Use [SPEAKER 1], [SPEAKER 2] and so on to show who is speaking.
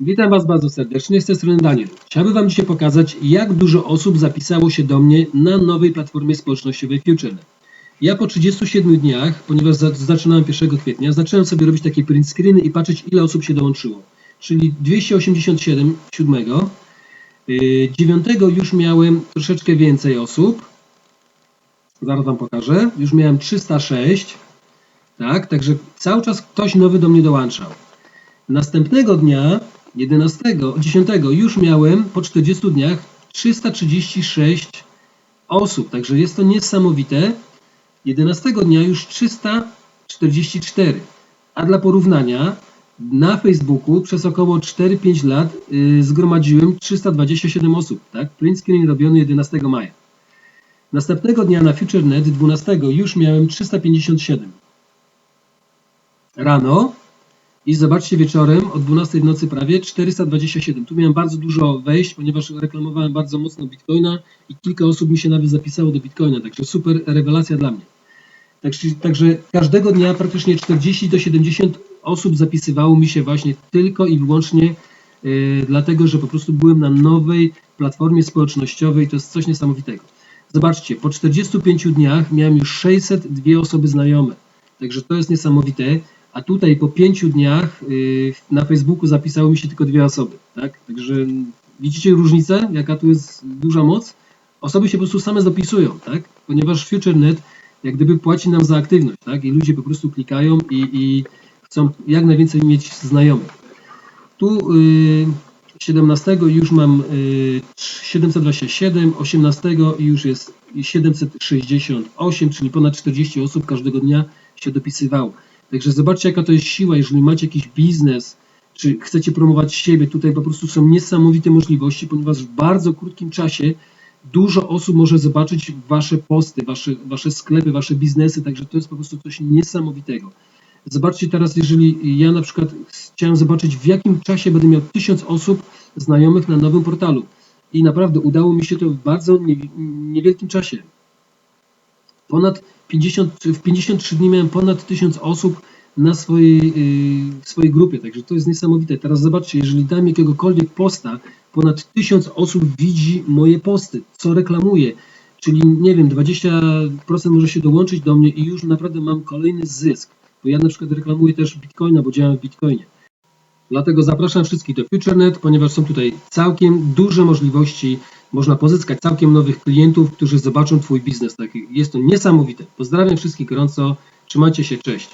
[SPEAKER 1] Witam Was bardzo serdecznie, z tej strony Daniel. Chciałbym Wam dzisiaj pokazać, jak dużo osób zapisało się do mnie na nowej platformie społecznościowej FutureNet. Ja po 37 dniach, ponieważ za, zaczynałem 1 kwietnia, zacząłem sobie robić takie print screeny i patrzeć, ile osób się dołączyło. Czyli 287, 7, yy, 9 już miałem troszeczkę więcej osób. Zaraz Wam pokażę. Już miałem 306. Tak, także cały czas ktoś nowy do mnie dołączał. Następnego dnia, 11, 10, już miałem po 40 dniach 336 osób, także jest to niesamowite. 11 dnia już 344. A dla porównania, na Facebooku przez około 4-5 lat yy, zgromadziłem 327 osób, tak? Print screen robiony 11 maja. Następnego dnia na FutureNet 12 już miałem 357 rano i zobaczcie wieczorem o 12 w nocy prawie 427. Tu miałem bardzo dużo wejść, ponieważ reklamowałem bardzo mocno Bitcoina i kilka osób mi się nawet zapisało do Bitcoina, także super rewelacja dla mnie. Także, także każdego dnia praktycznie 40 do 70 osób zapisywało mi się właśnie tylko i wyłącznie yy, dlatego, że po prostu byłem na nowej platformie społecznościowej, to jest coś niesamowitego. Zobaczcie, po 45 dniach miałem już 602 osoby znajome, także to jest niesamowite a tutaj po pięciu dniach yy, na Facebooku zapisały mi się tylko dwie osoby, tak? Także widzicie różnicę, jaka tu jest duża moc? Osoby się po prostu same zapisują, tak? Ponieważ FutureNet jak gdyby płaci nam za aktywność, tak? I ludzie po prostu klikają i, i chcą jak najwięcej mieć znajomych. Tu yy, 17 już mam yy, 727, 18 już jest 768, czyli ponad 40 osób każdego dnia się dopisywało. Także zobaczcie, jaka to jest siła, jeżeli macie jakiś biznes, czy chcecie promować siebie, tutaj po prostu są niesamowite możliwości, ponieważ w bardzo krótkim czasie dużo osób może zobaczyć wasze posty, wasze, wasze sklepy, wasze biznesy, także to jest po prostu coś niesamowitego. Zobaczcie teraz, jeżeli ja na przykład chciałem zobaczyć, w jakim czasie będę miał tysiąc osób znajomych na nowym portalu. I naprawdę udało mi się to w bardzo niewielkim czasie. Ponad 50, w 53 dni miałem ponad 1000 osób na swojej, w swojej grupie, także to jest niesamowite. Teraz zobaczcie, jeżeli dam jakiegokolwiek posta, ponad 1000 osób widzi moje posty, co reklamuję, czyli nie wiem, 20% może się dołączyć do mnie i już naprawdę mam kolejny zysk, bo ja na przykład reklamuję też Bitcoina, bo działam w Bitcoinie. Dlatego zapraszam wszystkich do FutureNet, ponieważ są tutaj całkiem duże możliwości. Można pozyskać całkiem nowych klientów, którzy zobaczą Twój biznes. Jest to niesamowite. Pozdrawiam wszystkich gorąco. Trzymajcie się, cześć.